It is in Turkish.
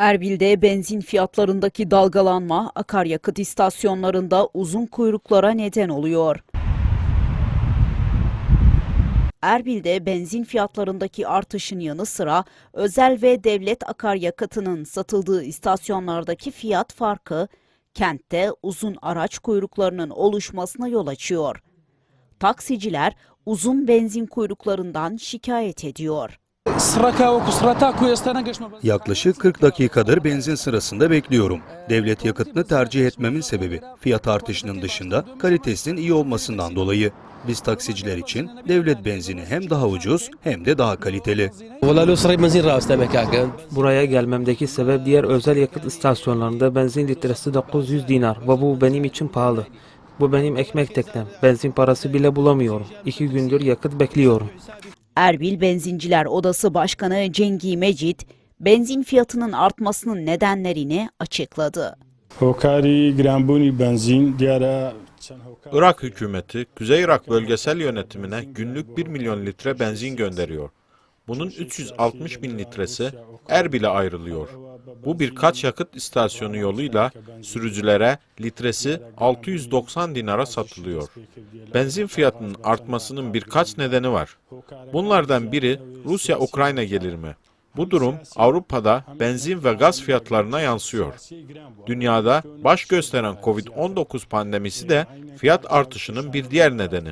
Erbil'de benzin fiyatlarındaki dalgalanma akaryakıt istasyonlarında uzun kuyruklara neden oluyor. Erbil'de benzin fiyatlarındaki artışın yanı sıra özel ve devlet akaryakıtının satıldığı istasyonlardaki fiyat farkı kentte uzun araç kuyruklarının oluşmasına yol açıyor. Taksiciler uzun benzin kuyruklarından şikayet ediyor. Yaklaşık 40 dakikadır benzin sırasında bekliyorum. Devlet yakıtını tercih etmemin sebebi fiyat artışının dışında kalitesinin iyi olmasından dolayı. Biz taksiciler için devlet benzini hem daha ucuz hem de daha kaliteli. Buraya gelmemdeki sebep diğer özel yakıt istasyonlarında benzin litresi 900 dinar ve bu benim için pahalı. Bu benim ekmek teknem. Benzin parası bile bulamıyorum. İki gündür yakıt bekliyorum. Erbil Benzinciler Odası Başkanı Cengi Mecit, benzin fiyatının artmasının nedenlerini açıkladı. Irak hükümeti Kuzey Irak bölgesel yönetimine günlük 1 milyon litre benzin gönderiyor. Bunun 360 bin litresi Erbil'e ayrılıyor. Bu birkaç yakıt istasyonu yoluyla sürücülere litresi 690 dinara satılıyor. Benzin fiyatının artmasının birkaç nedeni var. Bunlardan biri Rusya-Ukrayna gelirimi. Bu durum Avrupa'da benzin ve gaz fiyatlarına yansıyor. Dünyada baş gösteren Covid-19 pandemisi de fiyat artışının bir diğer nedeni.